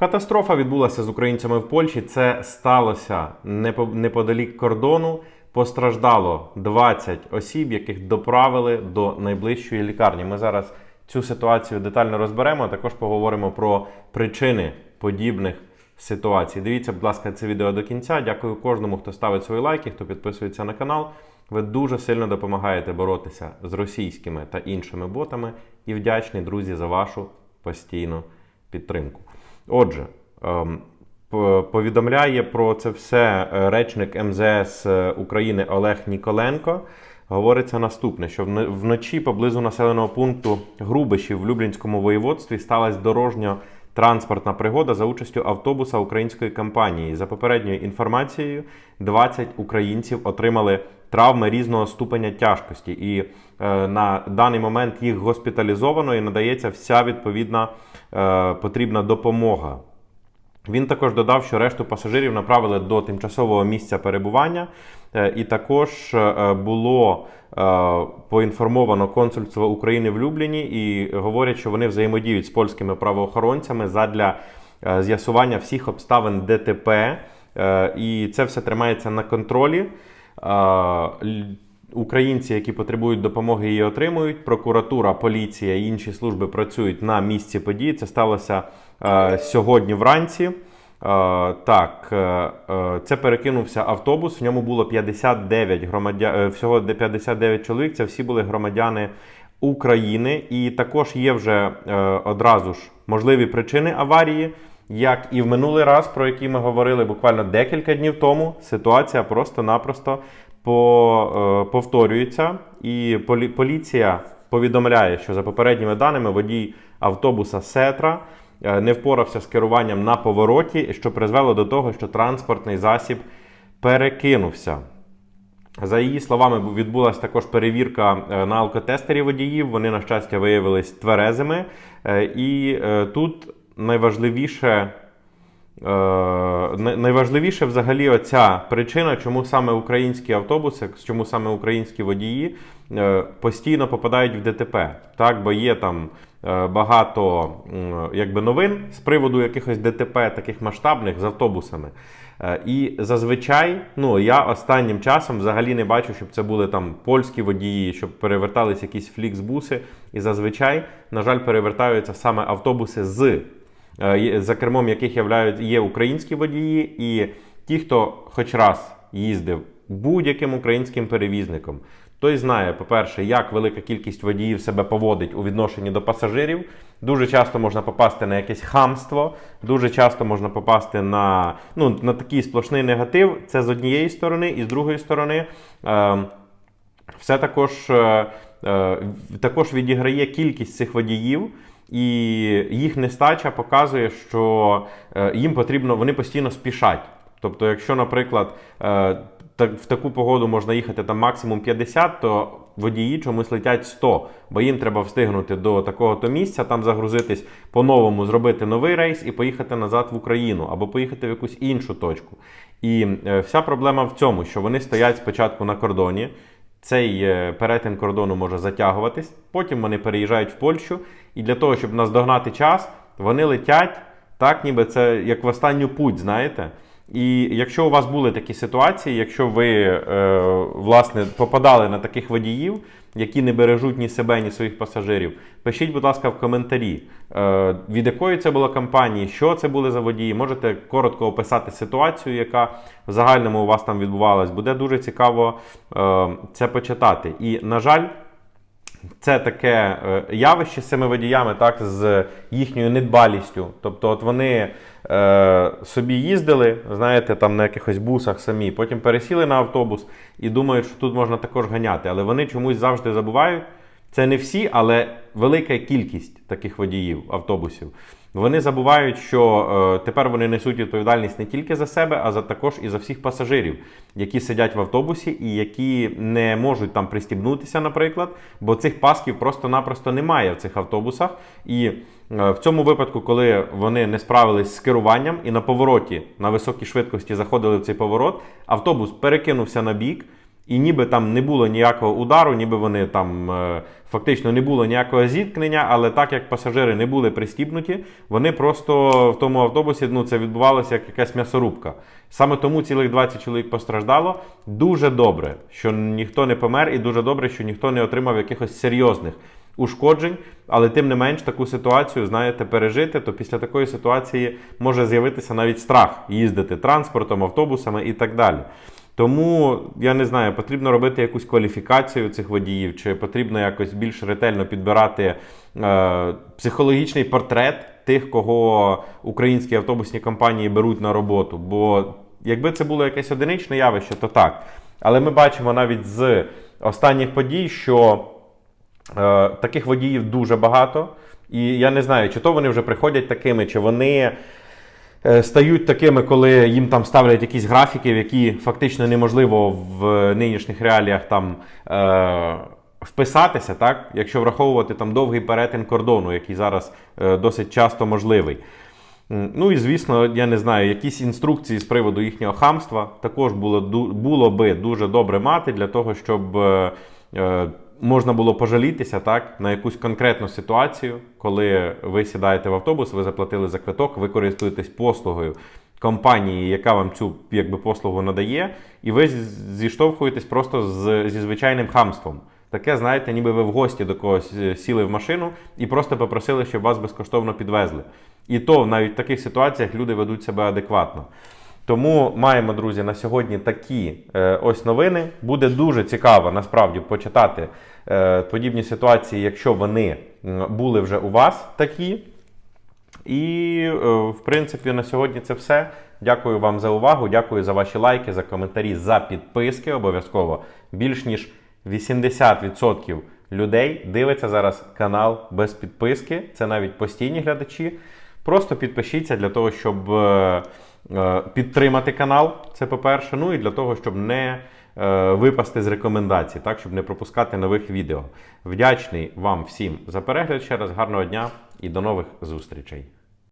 Катастрофа відбулася з українцями в Польщі. Це сталося непо- неподалік кордону. Постраждало 20 осіб, яких доправили до найближчої лікарні. Ми зараз цю ситуацію детально розберемо. а Також поговоримо про причини подібних ситуацій. Дивіться, будь ласка, це відео до кінця. Дякую кожному, хто ставить свої лайки, хто підписується на канал. Ви дуже сильно допомагаєте боротися з російськими та іншими ботами. І вдячні, друзі, за вашу постійну підтримку. Отже, ем, повідомляє про це все е, речник МЗС е, України Олег Ніколенко. Говориться наступне: що вночі поблизу населеного пункту Грубишів в Люблінському воєводстві сталася дорожньо-транспортна пригода за участю автобуса української компанії. За попередньою інформацією, 20 українців отримали травми різного ступеня тяжкості, і е, на даний момент їх госпіталізовано і надається вся відповідна е, потрібна допомога. Він також додав, що решту пасажирів направили до тимчасового місця перебування, Е, і також було поінформовано консульство України в Любліні і говорять, що вони взаємодіють з польськими правоохоронцями задля з'ясування всіх обставин ДТП. І це все тримається на контролі. Е, Українці, які потребують допомоги, її отримують. Прокуратура, поліція і інші служби працюють на місці події. Це сталося е, сьогодні вранці. Е, так, е, е, це перекинувся автобус. В ньому було 59 громадян, всього 59 чоловік. Це всі були громадяни України. І також є вже е, одразу ж можливі причини аварії. Як і в минулий раз, про які ми говорили буквально декілька днів тому, ситуація просто-напросто е, повторюється, і поліція повідомляє, що за попередніми даними водій автобуса Сетра е, не впорався з керуванням на повороті, що призвело до того, що транспортний засіб перекинувся. За її словами, відбулася також перевірка е, на алкотестері водіїв. Вони, на щастя, виявились тверезими. І тут найважливіше. Е, Найважливіше взагалі оця причина, чому саме українські автобуси, чому саме українські водії е, постійно попадають в ДТП. Так, бо є там е, багато якби новин з приводу якихось ДТП, таких масштабних з автобусами. І зазвичай, ну я останнім часом взагалі не бачу, щоб це були там польські водії, щоб перевертались якісь фліксбуси. І зазвичай, на жаль, перевертаються саме автобуси з за кермом яких є українські водії, і ті, хто хоч раз їздив будь-яким українським перевізником, той знає, по-перше, як велика кількість водіїв себе поводить у відношенні до пасажирів. Дуже часто можна попасти на якесь хамство, дуже часто можна попасти на, ну, на такий сплошний негатив. Це з однієї сторони, і з другої сторони. Е, все також, е, е, також відіграє кількість цих водіїв, і їх нестача показує, що е, їм потрібно, вони постійно спішать. Тобто, якщо, наприклад, е, в таку погоду можна їхати там максимум 50, то водії чомусь летять 100, бо їм треба встигнути до такого-то місця, там загрузитись по-новому, зробити новий рейс і поїхати назад в Україну або поїхати в якусь іншу точку. І е, вся проблема в цьому, що вони стоять спочатку на кордоні. Цей е, перетин кордону може затягуватись, потім вони переїжджають в Польщу, і для того, щоб наздогнати час, вони летять так, ніби це як в останню путь, знаєте. І якщо у вас були такі ситуації, якщо ви е, власне попадали на таких водіїв, які не бережуть ні себе, ні своїх пасажирів, пишіть, будь ласка, в коментарі, е, від якої це була компанії, що це були за водії. Можете коротко описати ситуацію, яка в загальному у вас там відбувалась. Буде дуже цікаво е, це почитати. І, на жаль, це таке е, явище з цими водіями, так, з їхньою недбалістю. Тобто, от вони е, собі їздили, знаєте, там на якихось бусах самі, потім пересіли на автобус і думають, що тут можна також ганяти. Але вони чомусь завжди забувають. Це не всі, але велика кількість таких водіїв автобусів. Вони забувають, що е, тепер вони несуть відповідальність не тільки за себе, а за також і за всіх пасажирів, які сидять в автобусі і які не можуть там пристібнутися, наприклад, бо цих пасків просто-напросто немає в цих автобусах. І е, в цьому випадку, коли вони не справились з керуванням і на повороті на високій швидкості заходили в цей поворот, автобус перекинувся на бік. І ніби там не було ніякого удару, ніби вони там е, фактично не було ніякого зіткнення, але так як пасажири не були пристібнуті, вони просто в тому автобусі ну, це відбувалося як якась м'ясорубка. Саме тому цілих 20 чоловік постраждало. Дуже добре, що ніхто не помер, і дуже добре, що ніхто не отримав якихось серйозних ушкоджень, але тим не менш таку ситуацію, знаєте, пережити, то після такої ситуації може з'явитися навіть страх їздити транспортом, автобусами і так далі. Тому я не знаю, потрібно робити якусь кваліфікацію цих водіїв, чи потрібно якось більш ретельно підбирати е, психологічний портрет тих, кого українські автобусні компанії беруть на роботу. Бо якби це було якесь одиничне явище, то так. Але ми бачимо навіть з останніх подій, що Е, таких водіїв дуже багато. І я не знаю, чи то вони вже приходять такими, чи вони стають такими, коли їм там ставлять якісь графіки, які фактично неможливо в нинішніх реаліях там. Е, Вписатися, так, якщо враховувати там довгий перетин кордону, який зараз е, досить часто можливий. Ну і звісно, я не знаю, якісь інструкції з приводу їхнього хамства також було, було би дуже добре мати для того, щоб е, е, можна було пожалітися так, на якусь конкретну ситуацію, коли ви сідаєте в автобус, ви заплатили за квиток, ви користуєтесь послугою компанії, яка вам цю якби, послугу надає, і ви зіштовхуєтесь просто з, зі звичайним хамством. Таке, знаєте, ніби ви в гості до когось е, сіли в машину і просто попросили, щоб вас безкоштовно підвезли. І то навіть в таких ситуаціях люди ведуть себе адекватно. Тому маємо, друзі, на сьогодні такі е, ось новини. Буде дуже цікаво насправді почитати е, подібні ситуації, якщо вони були вже у вас такі. І, е, в принципі, на сьогодні це все. Дякую вам за увагу. Дякую за ваші лайки, за коментарі, за підписки. Обов'язково більш ніж 80% людей дивиться зараз канал без підписки. Це навіть постійні глядачі. Просто підпишіться для того, щоб е, підтримати канал. Це по-перше. Ну і для того, щоб не е, випасти з рекомендацій, так, щоб не пропускати нових відео. Вдячний вам всім за перегляд. Ще раз гарного дня і до нових зустрічей.